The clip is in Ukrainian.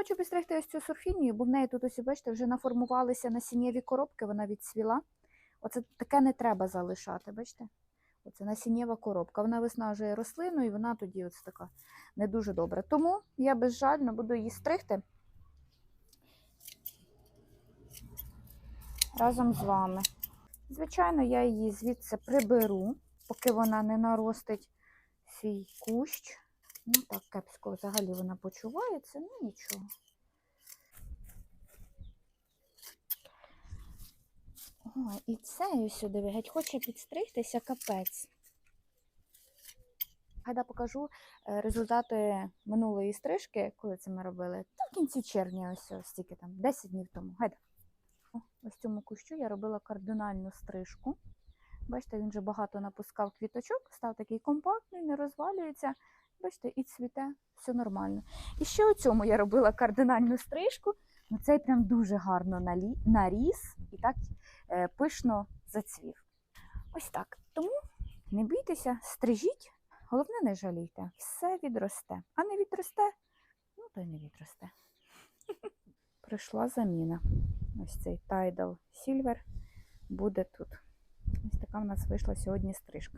хочу підстригти ось цю сурфінію, бо в неї тут ось, бачите, вже наформувалися насіннєві коробки, вона відсвіла. Оце таке не треба залишати, бачите? Оце насіннєва коробка. Вона виснажує рослину і вона тоді ось така не дуже добра. Тому я безжально буду її стригти разом з вами. Звичайно, я її звідси приберу, поки вона не наростить свій кущ. Ну так, кепсько взагалі вона почувається, ну нічого. Ой, і це сюди геть хоче підстригтися капець. Гайда покажу е, результати минулої стрижки, коли це ми робили. Та в кінці червня, ось ось стільки там, 10 днів тому. Гайда. О, ось цьому кущу я робила кардинальну стрижку. Бачите, він вже багато напускав квіточок, став такий компактний, не розвалюється. Бачите, і цвіте, все нормально. І ще у цьому я робила кардинальну стрижку. Ну, цей прям дуже гарно наріс і так е, пишно зацвів. Ось так. Тому не бійтеся, стрижіть, головне не жалійте. Все відросте. А не відросте, ну то й не відросте. Прийшла заміна. Ось цей Tidal Silver буде тут. Ось така в нас вийшла сьогодні стрижка.